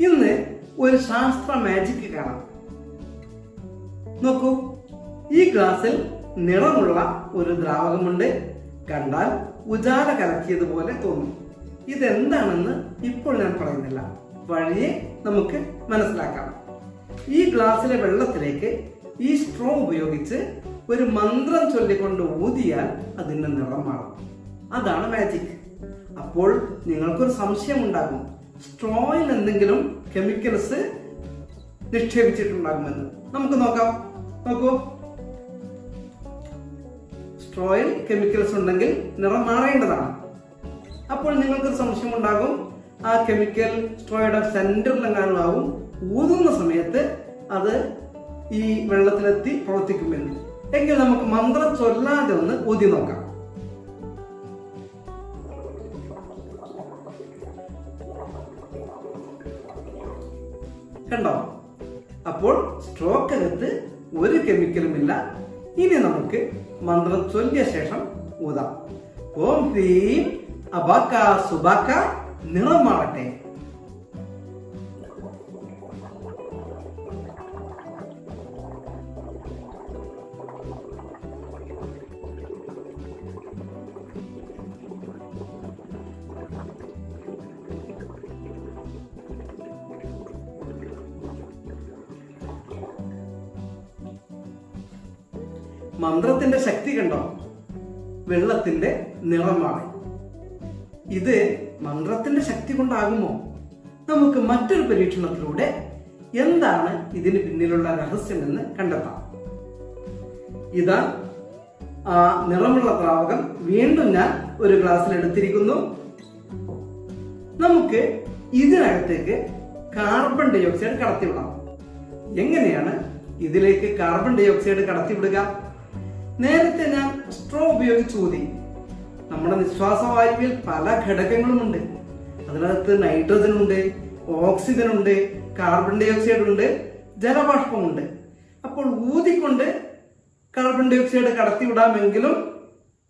ഇന്ന് ഒരു ശാസ്ത്ര മാജിക് കാണാം. നോക്കൂ ഈ ഗ്ലാസ്സിൽ നിറമുള്ള ഒരു ദ്രാവകമുണ്ട്. കണ്ടാൽ ഉജാല കലക്കിയതുപോലെ തോന്നും. ഇതെന്താണെന്ന് ഇപ്പോൾ ഞാൻ പറയുന്നില്ല. വഴിയെ നമുക്ക് മനസ്സിലാക്കാം. ഈ ഗ്ലാസ്സിലെ വെള്ളത്തിലേക്ക് ഈ സ്ട്രോ ഉപയോഗിച്ച് ഒരു മന്ത്രം ചൊല്ലിക്കൊണ്ട് ഊതിയാൽ അതിന്റെ നിറം മാറും. അതാണ് മാജിക് അപ്പോൾ നിങ്ങൾക്കൊരു സംശയം ഉണ്ടാകും സ്ട്രോയിൽ എന്തെങ്കിലും കെമിക്കൽസ് നിക്ഷേപിച്ചിട്ടുണ്ടാകുമെന്ന്. നമുക്ക് നോക്കാം. നോക്കൂ. സ്ട്രോയിൽ കെമിക്കൽസ് ഉണ്ടെങ്കിൽ നിറം മാറേണ്ടതാണ്. അപ്പോൾ നിങ്ങൾക്കൊരു സംശയം ഉണ്ടാകും ആ കെമിക്കൽ സ്ട്രോയുടെ സെന്ററിലെങ്ങാനും ആവും ഊതുന്ന സമയത്ത് അത് ഈ വെള്ളത്തിലെത്തി പ്രവർത്തിക്കുമെന്ന്. എങ്കിൽ നമുക്ക് മന്ത്രം ചൊല്ലാതെ ഒന്ന് ഊതി നോക്കാം. കണ്ടോ? അപ്പോൾ സ്ട്രോക്ക് സ്ട്രോക്കകത്ത് ഒരു കെമിക്കലും ഇല്ല. ഇനി നമുക്ക് മന്ത്രം ചൊല്ലിയ ശേഷം ഊതാം. ഓം ഹ്രീം അബാക്ക സുബാക്ക നിറം മന്ത്രത്തിന്റെ ശക്തി കണ്ടോ? വെള്ളത്തിന്റെ നിറമാണ്. ഇത് മന്ത്രത്തിന്റെ ശക്തി കൊണ്ടാകുമോ? നമുക്ക് മറ്റൊരു പരീക്ഷണത്തിലൂടെ എന്താണ് ഇതിന് പിന്നിലുള്ള രഹസ്യമെന്ന് കണ്ടെത്താം. ഇതാ ആ നിറമുള്ള ദ്രാവകം വീണ്ടും ഞാൻ ഒരു ഗ്ലാസ്സിൽ എടുത്തിരിക്കുന്നു. നമുക്ക് ഇതിനകത്തേക്ക് കാർബൺ ഡൈ കടത്തിവിടാം. എങ്ങനെയാണ് ഇതിലേക്ക് കാർബൺ ഡൈ ഓക്സൈഡ് കടത്തിവിടുക? നേരത്തെ ഞാൻ സ്ട്രോ ഉപയോഗിച്ച് ഊതി. നമ്മുടെ നിശ്വാസവായുവിൽ പല ഘടകങ്ങളുമുണ്ട്. അതിനകത്ത് നൈട്രജൻ ഉണ്ട് ഓക്സിജൻ ഉണ്ട് കാർബൺ ഡൈ ഓക്സൈഡ് ഉണ്ട് ജലബാഷ്പമുണ്ട്. അപ്പോൾ ഊതിക്കൊണ്ട് കാർബൺ ഡൈ ഓക്സൈഡ് കടത്തിവിടാമെങ്കിലും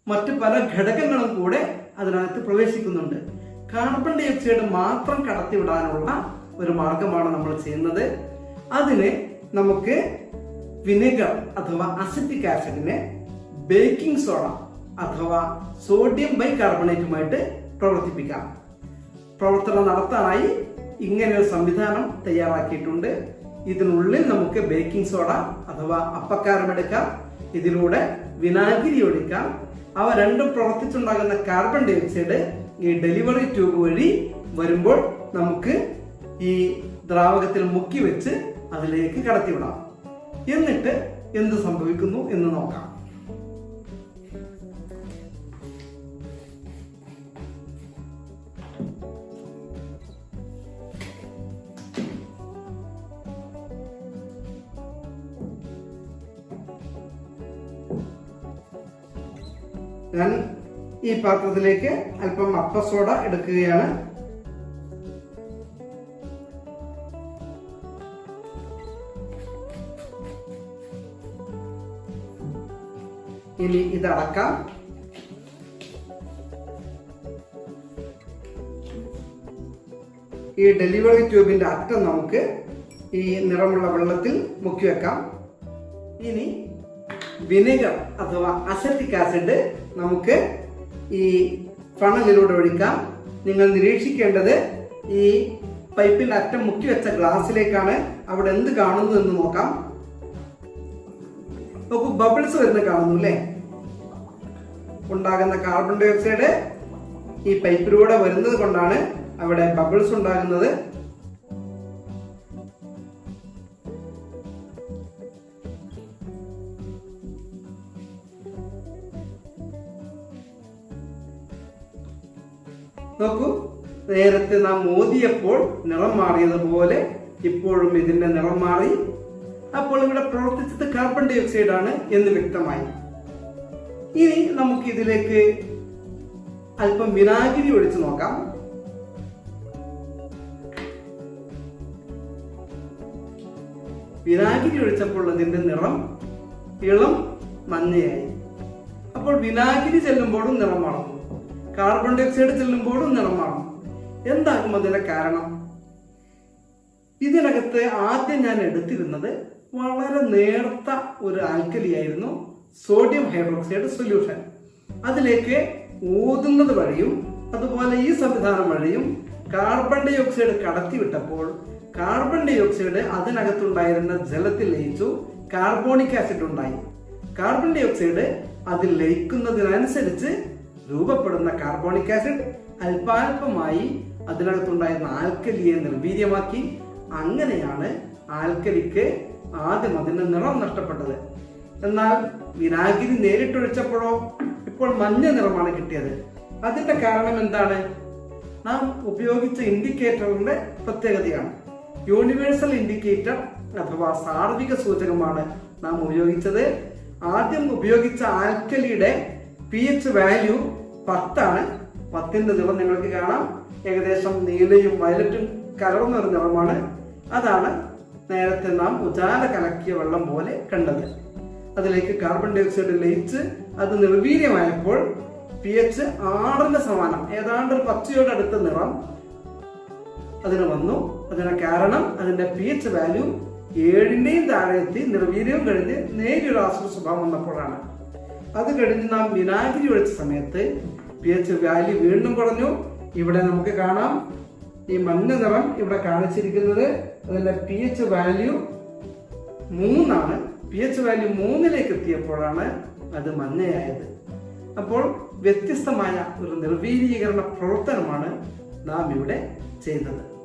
മറ്റു പല ഘടകങ്ങളും കൂടെ അതിനകത്ത് പ്രവേശിക്കുന്നുണ്ട്. കാർബൺ ഡൈ ഓക്സൈഡ് മാത്രം കടത്തിവിടാനുള്ള ഒരു മാർഗമാണ് നമ്മൾ ചെയ്യുന്നത്. അതിന് നമുക്ക് വിനെഗർ അഥവാ അസിറ്റിക് ആസിഡിനെ ബേക്കിംഗ് സോഡ അഥവാ സോഡിയം ബൈകാർബണേറ്റുമായിട്ട് പ്രവർത്തിപ്പിക്കാം. പ്രവർത്തനം നടത്താനായി ഇങ്ങനെ ഒരു സംവിധാനം തയ്യാറാക്കിയിട്ടുണ്ട്. ഇതിനുള്ളിൽ നമുക്ക് ബേക്കിംഗ് സോഡ അഥവാ അപ്പക്കാരം എടുക്കാം. ഇതിലൂടെ വിനാഗിരി ഒഴിക്കാം. അവ രണ്ടും പ്രവർത്തിച്ചുണ്ടാകുന്ന കാർബൺ ഡൈ ഓക്സൈഡ് ഈ ഡെലിവറി ട്യൂബ് വഴി വരുമ്പോൾ നമുക്ക് ഈ ദ്രാവകത്തിൽ മുക്കി വെച്ച് അതിലേക്ക് കടത്തിവിടാം. എന്നിട്ട് എന്ത് സംഭവിക്കുന്നു എന്ന് നോക്കാം. ഞാൻ ഈ പാത്രത്തിലേക്ക് അല്പം അപ്പ സോഡ എടുക്കുകയാണ്. ഇനി ഇതടക്കാം ഈ ഡെലിവറി ട്യൂബിന്റെ അറ്റം നമുക്ക് ഈ നിറമുള്ള വെള്ളത്തിൽ മുക്കി വെക്കാം. ഇനി വിനെഗർ അഥവാ അസറ്റിക് ആസിഡ് നമുക്ക് ഈ ഫണലിലൂടെ ഒഴിക്കാം. നിങ്ങൾ നിരീക്ഷിക്കേണ്ടത് ഈ പൈപ്പിന്റെ അറ്റം മുക്കി വെച്ച ഗ്ലാസ്സിലേക്കാണ് അവിടെ എന്ത് കാണുന്നു എന്ന് നോക്കാം. നോക്കൂ ബബിൾസ് വരുന്ന കാണുന്നു അല്ലേ? ഉണ്ടാകുന്ന കാർബൺ ഡയോക്സൈഡ് ഈ പൈപ്പിലൂടെ വരുന്നത് കൊണ്ടാണ് അവിടെ ബബിൾസ് ഉണ്ടാകുന്നത്. നോക്കൂ നേരത്തെ നാം മോദിയപ്പോൾ നിറം മാറിയതുപോലെ ഇപ്പോഴും ഇതിന്റെ നിറം മാറി. അപ്പോൾ ഇവിടെ പ്രവർത്തിച്ചത് കാർബൺ ഡൈ ഓക്സൈഡ് ആണ് എന്ന് വ്യക്തമായി. ഇനി നമുക്ക് ഇതിലേക്ക് അല്പം വിനാഗിരി ഒഴിച്ചു നോക്കാം. വിനാഗിരി ഒഴിച്ചപ്പോൾ അതിന്റെ നിറം ഇളം മഞ്ഞയായി. അപ്പോൾ വിനാഗിരി ചെല്ലുമ്പോഴും നിറം മാറുന്നു കാർബൺ ഡൈ ഓക്സൈഡ് ചെല്ലുമ്പോഴും നിറം മാറുന്നു എന്താകും അതിന്റെ കാരണം? ഇതിനകത്ത് ആദ്യം ഞാൻ എടുത്തിരുന്നത് വളരെ നേർത്ത ഒരു ആൽക്കലി ആയിരുന്നു സോഡിയം ഹൈഡ്രോക്സൈഡ് സൊല്യൂഷൻ അതിലേക്ക് ഊതുന്നത് വഴിയും അതുപോലെ ഈ സംവിധാനം വഴിയും കാർബൺ ഡൈ ഓക്സൈഡ് കടത്തിവിട്ടപ്പോൾ കാർബൺ ഡൈ ഓക്സൈഡ് അതിനകത്തുണ്ടായിരുന്ന ജലത്തിൽ ലയിച്ചു കാർബോണിക് ആസിഡ് ഉണ്ടായി. കാർബൺ ഡൈ ഓക്സൈഡ് അതിൽ ലയിക്കുന്നതിനനുസരിച്ച് രൂപപ്പെടുന്ന കാർബോണിക് ആസിഡ് അല്പാൽപമായി അതിനകത്തുണ്ടായിരുന്ന ആൽക്കലിയെ നിർവീര്യമാക്കി. അങ്ങനെയാണ് ആൽക്കലിക്ക് ആദ്യം അതിന്റെ നിറം നഷ്ടപ്പെട്ടത്. എന്നാൽ വിനാഗിരി നേരിട്ടൊഴിച്ചപ്പോഴോ ഇപ്പോൾ മഞ്ഞ നിറമാണ് കിട്ടിയത്. അതിന്റെ കാരണം എന്താണ്? നാം ഉപയോഗിച്ച ഇൻഡിക്കേറ്ററിന്റെ പ്രത്യേകതയാണ്. യൂണിവേഴ്സൽ ഇൻഡിക്കേറ്റർ അഥവാ സാർവിക സൂചകമാണ് നാം ഉപയോഗിച്ചത്. ആദ്യം ഉപയോഗിച്ച ആൽക്കലിയുടെ പി എച്ച് വാല്യൂ പത്താണ്. പത്തിന്റെ നിറം നിങ്ങൾക്ക് കാണാം. ഏകദേശം നീലയും വയലറ്റും കലർന്ന ഒരു നിറമാണ്. അതാണ് നേരത്തെ നാം ഉജാല കലക്കിയ വെള്ളം പോലെ കണ്ടത്. അതിലേക്ക് കാർബൺ ഡൈ ഓക്സൈഡ് ലയിച്ച് അത് നിർവീര്യമായപ്പോൾ പി എച്ച് ആറിന് സമാനം ഏതാണ്ട് ഒരു പച്ചയോട് അടുത്ത നിറം അതിന് വന്നു. അതിന് കാരണം അതിന്റെ പി എച്ച് വാല്യൂ ഏഴിന്റെയും താഴെ എത്തി നിർവീര്യവും കഴിഞ്ഞ് നേരിയൊരു ആശ്രയ സ്വഭാവം വന്നപ്പോഴാണ്. അത് കഴിഞ്ഞ് നാം വിനാഗിരി ഒഴിച്ച സമയത്ത് പി എച്ച് വാല്യൂ വീണ്ടും കുറഞ്ഞു ഇവിടെ നമുക്ക് കാണാം. ഈ മഞ്ഞ നിറം ഇവിടെ കാണിച്ചിരിക്കുന്നത്. അതിന്റെ പി എച്ച് വാല്യൂ മൂന്നാണ്. പി എച്ച് വാല്യൂ മൂന്നിലേക്ക് എത്തിയപ്പോഴാണ് അത് മഞ്ഞയായത്. അപ്പോൾ വ്യത്യസ്തമായ ഒരു നിർവീര്യീകരണ പ്രവർത്തനമാണ് നാം ഇവിടെ ചെയ്തത്.